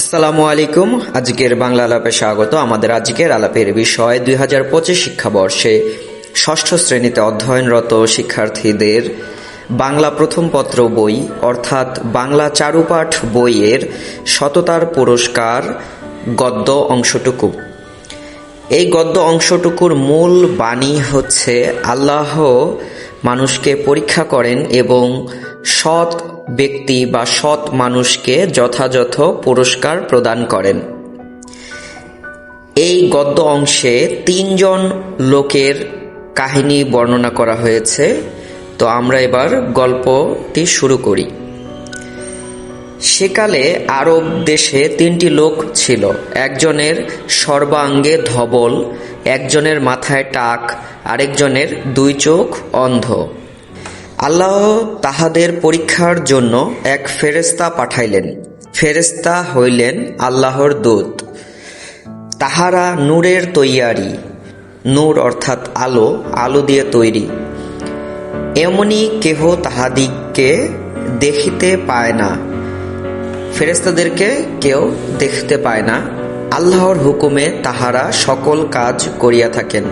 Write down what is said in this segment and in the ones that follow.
আসসালামু আলাইকুম। আজকের বাংলা আলাপে স্বাগত। আমাদের আজকের আলাপের বিষয় দুই হাজার পঁচিশ শিক্ষাবর্ষে ষষ্ঠ শ্রেণীতে অধ্যয়নরত শিক্ষার্থীদের বাংলা প্রথম পত্র বই, অর্থাৎ বাংলা চারুপাঠ বইয়ের সততার পুরস্কার গদ্য অংশটুকু। এই গদ্য অংশটুকুর মূল বাণী হচ্ছে আল্লাহ মানুষকে পরীক্ষা করেন এবং সৎ ব্যক্তি বা সৎ মানুষকে যথাযথ পুরস্কার প্রদান করেন। এই গদ্য অংশে তিনজন লোকের কাহিনী বর্ণনা করা হয়েছে। তো আমরা এবার গল্পটি শুরু করি। সেকালে আরব দেশে তিনটি লোক ছিল। একজনের সর্বাঙ্গে ধবল, একজনের মাথায় টাক, আরেকজনের দুই চোখ অন্ধ। আল্লাহ তাহাদের পরীক্ষার জন্য এক ফেরেস্তা পাঠাইলেন। ফেরেস্তা হইলেন আল্লাহর দূত। তাহারা নূরের তৈয়ারি। নূর অর্থাৎ আলো আলো দিয়ে তৈরি। এমনই কেহ তাহাদিগকে দেখিতে পায় না। ফেরেস্তাদেরকে কেউ দেখতে পায় না। আল্লাহর হুকুমে তাহারা সকল কাজ করিয়া থাকেন।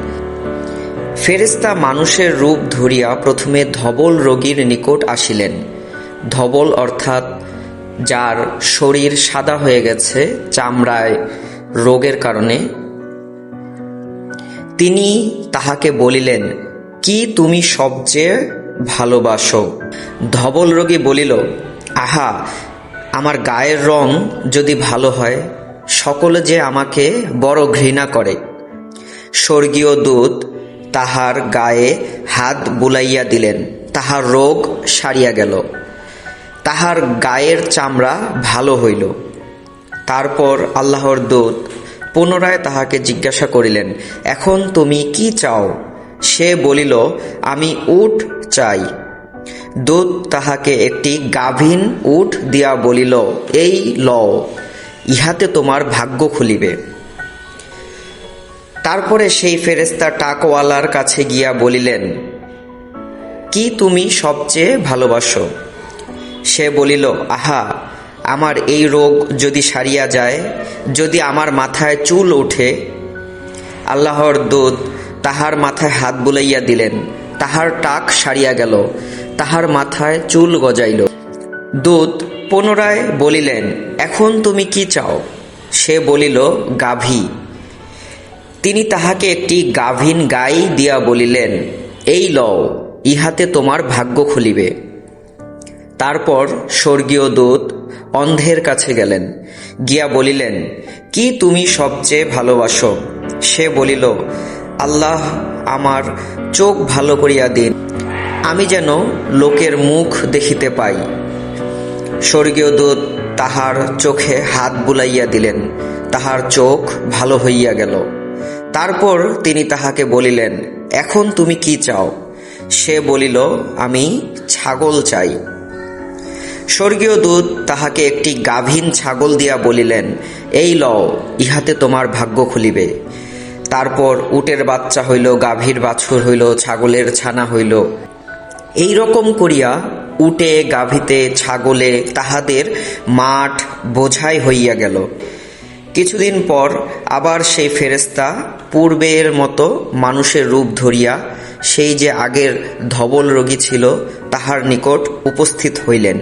ফেরেস্তা মানুষের রূপ ধরিয়া প্রথমে ধবল রোগীর নিকট আসিলেন। ধবল অর্থাৎ যার শরীর সাদা হয়ে গেছে, চামড়ায় রোগের কারণে। তিনি তাহাকে বলিলেন, কি তুমি সবচেয়ে ভালোবাসো? ধবল রোগী বলিল, আহা আমার গায়ের রং যদি ভালো হয়, সকলে যে আমাকে বড় ঘৃণা করে। স্বর্গীয় দূত তাহার গায়ে হাত বুলাইয়া দিলেন, তাহার রোগ সারিয়া গেল। তাহার গায়ের চামড়া ভালো হইল। তারপর আল্লাহর দূত পুনরায় তাহাকে জিজ্ঞাসা করিলেন, এখন তুমি কি চাও? সে বলিল, আমি উট চাই। দূত তাহাকে একটি গাভীন উঠ দিয়া বলিল, এই লও, ইহাতে তোমার ভাগ্য খুলিবে। তারপরে সেই ফেরেস্তা টাকওয়ালার কাছে গিয়া বলিলেন, কি তুমি সবচেয়ে ভালোবাসো? সে বলিল, আহা, আমার এই রোগ যদি সারিয়া যায়, যদি আমার মাথায় চুল ওঠে? আল্লাহর দূত তাহার মাথায় হাত বুলাইয়া দিলেন, তাহার টাক সারিয়া গেল। তাহার মাথায় চুল গজাইল। দূত পুনরায় বলিলেন, এখন তুমি কি চাও? সে বলিল, গাভী। তিনি তাহাকে একটি গাভীন গাই দিয়া বলিলেন, এই লও, ইহাতে তোমার ভাগ্য খুলিবে। তারপর স্বর্গীয় দূত অন্ধের কাছে গেলেন, গিয়া বলিলেন, কি তুমি সবচেয়ে ভালোবাসো? সে বলিল, আল্লাহ আমার চোখ ভালো করিয়া দিন আমি যেন লোকের মুখ দেখিতে পাই। স্বর্গীয় দূত তাহার চোখে হাত বুলাইয়া দিলেন। তাহার চোখ ভালো হইয়া গেল। তারপর তিনি তাহাকে বলিলেন, এখন তুমি কি চাও? সে বলিল, আমি ছাগল চাই। স্বর্গীয় দূত তাহাকে একটি গাভীন ছাগল দিয়া বলিলেন, এই লও, ইহাতে তোমার ভাগ্য খুলিবে। তারপর উটের বাচ্চা হইল, গাভীর বাছুর হইল, ছাগলের ছানা হইল। এই রকম করিয়া উটে, গাভীতে, ছাগলে তাহাদের মাঠ বোঝাই হইয়া গেল। কিছুদিন পর আবার সেই ফেরেস্তা পূর্বের মতো মানুষের রূপ ধরিয়া সেই যে আগের ধবল রোগী ছিল তাহার নিকট উপস্থিত হইলেন।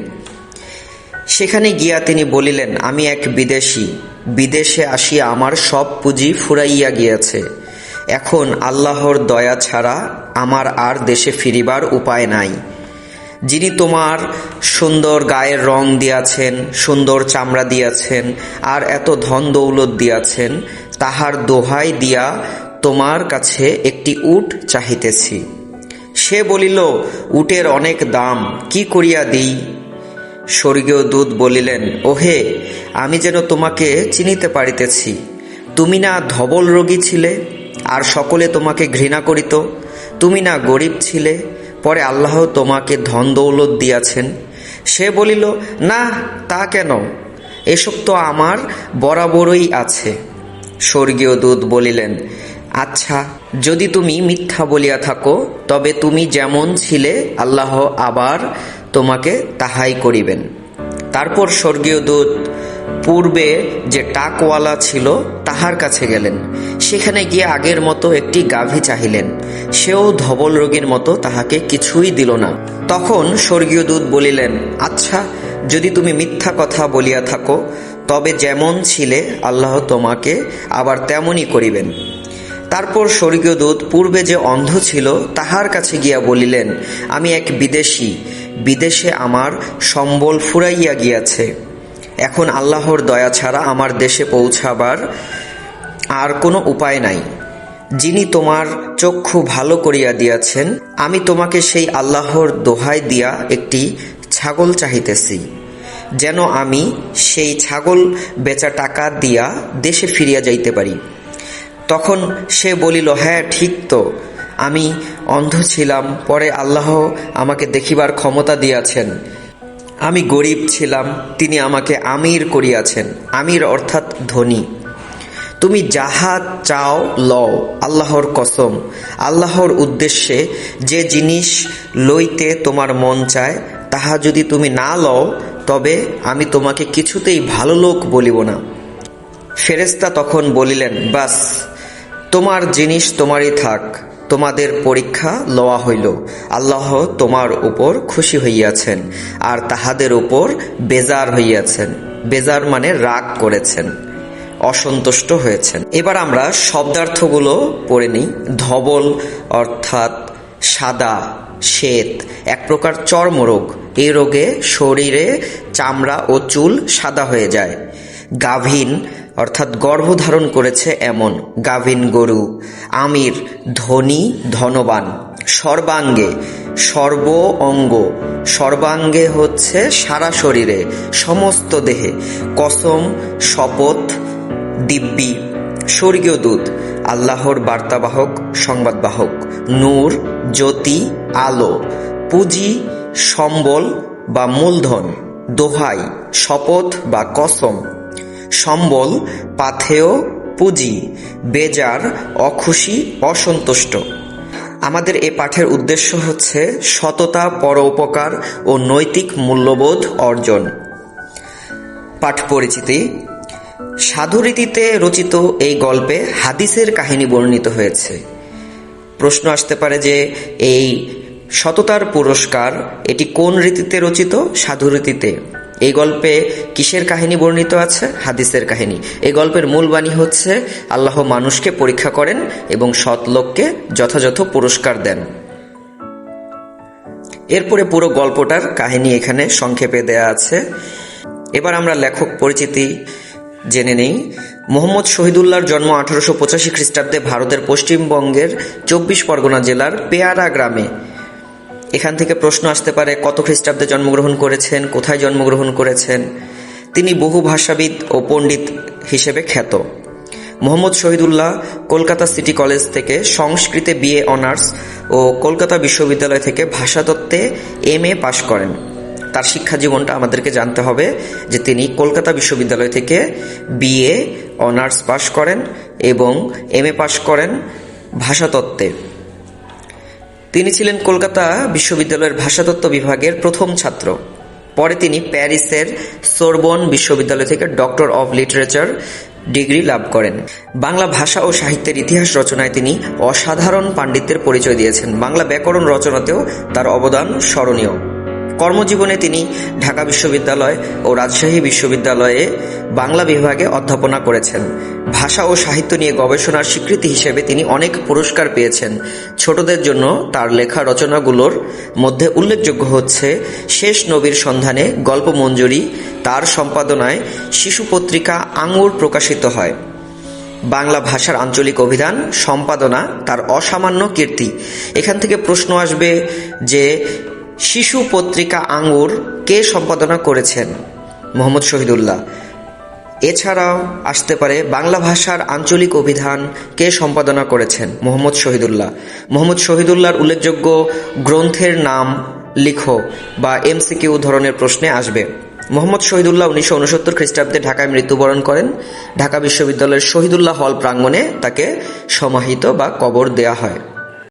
সেখানে গিয়া তিনি বলিলেন, আমি এক বিদেশি। বিদেশে আসিয়া আমার সব পুঁজি ফুরাইয়া গিয়াছে। এখন আল্লাহর দয়া ছাড়া আমার আর দেশে ফিরিবার উপায় নাই। যিনি তোমার সুন্দর গায়ের রং দিয়াছেন, সুন্দর চামড়া দিয়াছেন, আর এত ধন দৌলত দিয়াছেন, তাহার দোহাই দিয়া তোমার কাছে একটি উট চাহিতেছি। সে বলিল, উটের অনেক দাম, কি করিয়া দিই? স্বর্গীয় দূত বলিলেন, ওহে, আমি যেন তোমাকে চিনিতে পারিতেছি। তুমি না ধবল রোগী ছিলে? আর সকলে তোমাকে ঘৃণা করিত। তুমি না গরিব ছিলে, পরে আল্লাহ তোমাকে ধন দৌলত দিয়াছেন। সে বলিল, না, তা কেন? এসব তো আমার বরাবরই আছে। স্বর্গীয় দূত বলিলেন আচ্ছা যদি তুমি মিথ্যা বলিয়া থাকো, তবে তুমি যেমন ছিলে, আল্লাহ আবার তোমাকে তাহাই করিবেন। তারপর স্বর্গীয় দূত পূর্বে যে টাকওয়ালা ছিল, তাহার কাছে গেলেন। সেখানে গিয়ে আগের মতো একটি গাভী চাহিলেন। সেও ধবল রোগীর মতো তাহাকে কিছুই দিল না। তখন স্বর্গীয় দূত বলিলেন আচ্ছা যদি তুমি মিথ্যা কথা বলিয়া থাকো, তবে যেমন ছিলে আল্লাহ তোমাকে আবার তেমনই করিবেন। তারপর স্বর্গীয় দূত পূর্বে যে অন্ধ ছিল, তাহার কাছে গিয়া বলিলেন, আমি এক বিদেশি। বিদেশে আমার সম্বল ফুরাইয়া গিয়াছে। এখন আল্লাহর দয়া ছাড়া আমার দেশে পৌঁছাবার আর কোনো উপায় নাই। যিনি তোমার চক্ষু ভালো করিয়া দিয়াছেন, আমি তোমাকে সেই আল্লাহর দোহাই দিয়া একটি ছাগল চাহিতেছি, যেন আমি সেই ছাগল বেচা টাকা দিয়া দেশে ফিরিয়া যাইতে পারি। তখন সে বলিল হ্যাঁ ঠিক তো। আমি অন্ধ ছিলাম, পরে আল্লাহ আমাকে দেখিবার ক্ষমতা দিয়াছেন। আমি গরিব ছিলাম, তিনি আমাকে আমির করিয়াছেন। আমির অর্থাৎ ধনী। তুমি যাহা চাও লও, আল্লাহর কসম। আল্লাহর উদ্দেশ্যে যে জিনিস লইতে তোমার মন চায়, তাহা যদি তুমি না লও, তবে আমি তোমাকে কিছুতেই ভালো লোক বলিব না। ফেরেস্তা তখন বলিলেন, বাস, তোমার জিনিস তোমারই থাক। তোমাদের পরীক্ষা লওয়া হইল। আল্লাহ তোমার উপর খুশি হইয়াছেন, আর তাহাদের উপর বেজার হইয়াছেন। বেজার মানে রাগ করেছেন, অসন্তুষ্ট হয়েছেন। এবার আমরা শব্দার্থগুলো পড়ে নিই। ধবল অর্থাৎ সাদা, শ্বেত, এক প্রকার চর্মরোগ। এই রোগে শরীরে চামড়া ও চুল সাদা হয়ে যায়। গাভীন অর্থাৎ গর্ভধারণ করেছে এমন গাভীন গরু, আমির, ধনী, ধনবান, সর্বাঙ্গে সর্ব অঙ্গ সর্বাঙ্গে হচ্ছে সারা শরীরে, সমস্ত দেহে, কসম, শপথ, দিব্যি, স্বর্গীয় দূত, আল্লাহর বার্তাবাহক, সংবাদবাহক, নূর, জ্যোতি, আলো, পুঁজি, সম্বল বা মূলধন, দোহাই, শপথ বা কসম। সম্বল, পাথেয়, পুঁজি, বেজার, অখুশি, অসন্তুষ্ট। আমাদের এ পাঠের উদ্দেশ্য হচ্ছে সততা পরোপকার ও নৈতিক মূল্যবোধ অর্জন। পাঠ পরিচিতি। সাধুরীতিতে রচিত এই গল্পে হাদিসের কাহিনী বর্ণিত হয়েছে। প্রশ্ন আসতে পারে যে এই সততার পুরস্কার এটি কোন রীতিতে রচিত? সাধুরীতিতে। এই গল্পে কিসের কাহিনী বর্ণিত আছে? হাদিসের কাহিনী। এই গল্পের মূল বাণী হচ্ছে, আল্লাহ মানুষকে পরীক্ষা করেন এবং সৎ লোককে যথাযথ পুরস্কার দেন। এরপরে পুরো গল্পটার কাহিনী এখানে সংক্ষেপে দেয়া আছে। এবার আমরা লেখক পরিচিতি জেনে নেই। মোহাম্মদ শহীদুল্লাহর জন্ম আঠারোশো পঁচাশি খ্রিস্টাব্দে ভারতের পশ্চিমবঙ্গের চব্বিশ পরগনা জেলার পেয়ারা গ্রামে। এখান থেকে প্রশ্ন আসতে পারে, কত খ্রিস্টাব্দে জন্মগ্রহণ করেছেন, কোথায় জন্মগ্রহণ করেছেন? তিনি বহু ভাষাবিদ ও পণ্ডিত হিসেবে খ্যাত। মোহাম্মদ শহীদুল্লাহ কলকাতা সিটি কলেজ থেকে সংস্কৃতে বিএ অনার্স ও কলকাতা বিশ্ববিদ্যালয় থেকে ভাষাতত্ত্বে এম এ পাশ করেন। তার শিক্ষা জীবনটা আমাদেরকে জানতে হবে যে তিনি কলকাতা বিশ্ববিদ্যালয় থেকে বিএ অনার্স পাশ করেন এবং এম এ পাশ করেন ভাষাতত্ত্বে। তিনি ছিলেন কলকাতা বিশ্ববিদ্যালয়ের ভাষাতত্ত্ব বিভাগের প্রথম ছাত্র। পরে তিনি প্যারিসের সোরবন বিশ্ববিদ্যালয় থেকে ডক্টর অব লিটারেচার ডিগ্রি লাভ করেন। বাংলা ভাষা ও সাহিত্যের ইতিহাস রচনায় তিনি অসাধারণ পাণ্ডিত্যের পরিচয় দিয়েছেন। বাংলা ব্যাকরণ রচনাতেও তার অবদান স্মরণীয়। কর্মজীবনে তিনি ঢাকা বিশ্ববিদ্যালয় ও রাজশাহী বিশ্ববিদ্যালয়ে বাংলা বিভাগে অধ্যাপনা করেছেন। ভাষা ও সাহিত্য নিয়ে গবেষণার স্বীকৃতি হিসেবে তিনি অনেক পুরস্কার পেয়েছেন। ছোটদের জন্য তার লেখা রচনাগুলোর মধ্যে উল্লেখযোগ্য হচ্ছে শেষ নবীর সন্ধানে গল্প মঞ্জুরি, তার সম্পাদনায় শিশু পত্রিকা আঙুর প্রকাশিত হয়। বাংলা ভাষার আঞ্চলিক অভিধান, সম্পাদনা, তার অসামান্য কীর্তি। এখান থেকে প্রশ্ন আসবে যে শিশু পত্রিকা আঙ্গুর কে সম্পাদনা করেছেন? মোহাম্মদ শহীদুল্লাহ। এছাড়াও আসতে পারে বাংলা ভাষার আঞ্চলিক অভিধান কে সম্পাদনা করেছেন? মোহাম্মদ শহীদুল্লাহ। মোহাম্মদ শহীদুল্লাহর উল্লেখযোগ্য গ্রন্থের নাম লিখো বা এমসিকিউ ধরনের প্রশ্নে আসবে। মোহাম্মদ শহীদুল্লাহ উনিশশো উনসত্তর খ্রিস্টাব্দে ঢাকায় মৃত্যুবরণ করেন। ঢাকা বিশ্ববিদ্যালয়ের শহীদুল্লাহ হল প্রাঙ্গণে তাকে সমাহিত বা কবর দেয়া হয়।